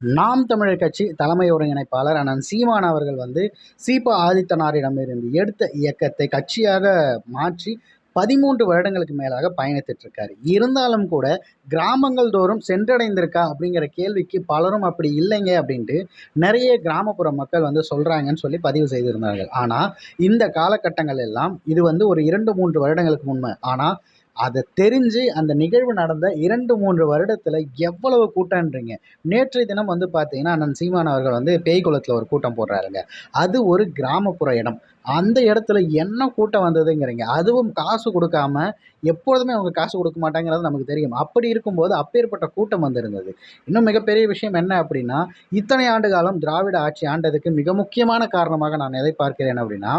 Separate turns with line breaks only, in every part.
நாம் தமிழர் கட்சி தலைமை ஒருங்கிணைப்பாளர் அண்ணன் சீமான் அவர்கள் வந்து சீபா ஆதித்தனாரிடமிருந்து எடுத்த இயக்கத்தை கட்சியாக மாற்றி பதிமூன்று வருடங்களுக்கு மேலாக பயணித்துட்ருக்காரு இருந்தாலும் கூட கிராமங்கள் தோறும் சென்றடைந்திருக்கா அப்படிங்கிற கேள்விக்கு பலரும் அப்படி இல்லைங்க அப்படின்ட்டு நிறைய கிராமப்புற மக்கள் வந்து சொல்கிறாங்கன்னு சொல்லி பதிவு செய்திருந்தார்கள். ஆனால் இந்த காலகட்டங்கள் எல்லாம் இது வந்து ஒரு இரண்டு மூன்று வருடங்களுக்கு முன்மை ஆனால் அதை தெரிஞ்சு அந்த நிகழ்வு நடந்த இரண்டு மூன்று வருடத்தில் எவ்வளவு கூட்டன்றீங்க நேற்றைய தினம் வந்து பார்த்தீங்கன்னா அண்ணன் சீமான் அவர்கள் வந்து பேய்குளத்தில் ஒரு கூட்டம் போடுறாருங்க. அது ஒரு கிராமப்புற இடம். அந்த இடத்துல என்ன கூட்டம் வந்ததுங்கிறீங்க. அதுவும் காசு கொடுக்காம எப்பொழுதுமே அவங்க காசு கொடுக்க மாட்டாங்கிறது நமக்கு தெரியும். அப்படி இருக்கும்போது அப்பேற்பட்ட கூட்டம் வந்திருந்தது. இன்னும் மிகப்பெரிய விஷயம் என்ன அப்படின்னா இத்தனை ஆண்டு காலம் திராவிட ஆட்சி ஆண்டதுக்கு மிக முக்கியமான காரணமாக நான் எதை பார்க்கிறேன் அப்படின்னா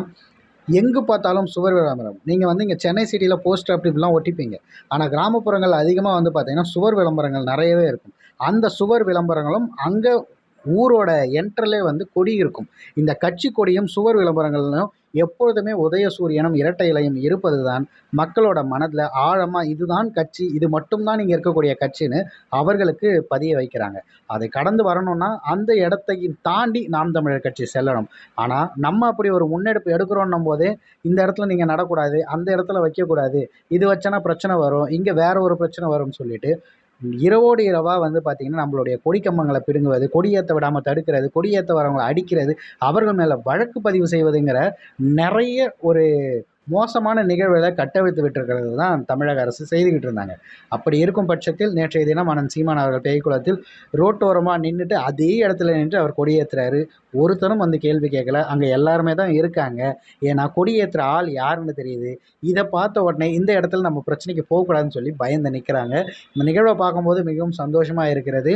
எங்கே பார்த்தாலும் சுவர் விளம்பரம். நீங்கள் வந்து இங்கே சென்னை சிட்டியில் போஸ்டர் அப்படி இப்படிலாம் ஒட்டிப்பீங்க. ஆனால் கிராமப்புறங்கள் அதிகமாக வந்து பார்த்தீங்கன்னா சுவர் விளம்பரங்கள் நிறையவே இருக்கும். அந்த சுவர் விளம்பரங்களும் அங்கே ஊரோட என்ட்ரலே வந்து கொடி இருக்கும். இந்த கட்சி கொடியும் சுவர் விளம்பரங்களும் எப்பொழுதுமே உதயசூரியனும் இரட்டை இலையும் இருப்பது தான் மக்களோட மனதில் ஆழமாக இதுதான் கட்சி இது மட்டும்தான் இங்கே இருக்கக்கூடிய கட்சின்னு அவர்களுக்கு பதிய வைக்கிறாங்க. அதை கடந்து வரணும்னா அந்த இடத்தையும் தாண்டி நாம் தமிழர் கட்சி செல்லணும். ஆனால் நம்ம அப்படி ஒரு முன்னெடுப்பு எடுக்கிறோன்னும் போதே இந்த இடத்துல நீங்கள் நடக்கூடாது அந்த இடத்துல வைக்கக்கூடாது இது வச்சனா பிரச்சனை வரும் இங்கே வேற ஒரு பிரச்சனை வரும்னு சொல்லிட்டு இரவோடு இரவாக வந்து பார்த்திங்கன்னா நம்மளுடைய கொடிக்கம்பங்களை பிடுங்குவது கொடியேற்ற விடாமல் தடுக்கிறது கொடியேற்ற வரவங்களை அடிக்கிறது அவர்கள் மேலே வழக்கு பதிவு செய்வதுங்கிற நிறைய ஒரு மோசமான நிகழ்வுகளை கட்டவிழ்த்து விட்டிருக்கிறது தான் தமிழக அரசு செய்துக்கிட்டு இருந்தாங்க. அப்படி இருக்கும் பட்சத்தில் நேற்றைய தினம் அனந்த் சீமான் அவர்கள் பேய்குளத்தில் ரோட்டோரமாக நின்றுட்டு அதே இடத்துல நின்று அவர் கொடியேற்றுறாரு ஒருத்தரும் வந்து கேள்வி கேட்கல. அங்கே எல்லாருமே தான் இருக்காங்க. ஏன்னா கொடியேற்றுற ஆள் யாருன்னு தெரியுது. இதை பார்த்த உடனே இந்த இடத்துல நம்ம பிரச்சனைக்கு போகக்கூடாதுன்னு சொல்லி பயந்து நிற்கிறாங்க இந்த நிகழ்வை பார்க்கும்போது மிகவும் சந்தோஷமாக இருக்கிறது.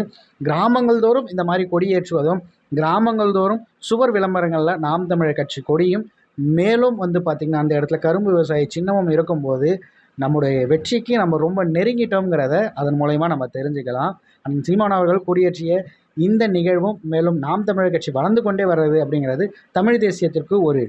கிராமங்கள் தோறும் இந்த மாதிரி கொடியேற்றுவதும் கிராமங்கள் தோறும் சுவர் விளம்பரங்களில் நாம் தமிழர் கட்சி கொடியும் மேலும் வந்து பார்த்திங்கன்னா அந்த இடத்துல கரும்பு விவசாயி சின்னமும் இருக்கும்போது நம்முடைய வெற்றிக்கு நம்ம ரொம்ப நெருங்கிட்டோங்கிறத அதன் மூலயமா நம்ம தெரிஞ்சுக்கலாம். அந்த சீமான் அவர்கள் கொடியேற்றிய இந்த நிகழ்வும் மேலும் நாம் தமிழர் கட்சி வளர்ந்து கொண்டே வர்றது அப்படிங்கிறது தமிழ் தேசியத்திற்கு ஒரு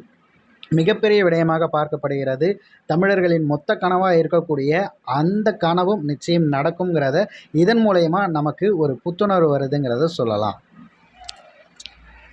மிகப்பெரிய விடயமாக பார்க்கப்படுகிறது. தமிழர்களின் மொத்த கனவாக இருக்கக்கூடிய அந்த கனவும் நிச்சயம் நடக்குங்கிறத இதன் மூலயமா நமக்கு ஒரு புத்துணர்வு வருதுங்கிறத சொல்லலாம்.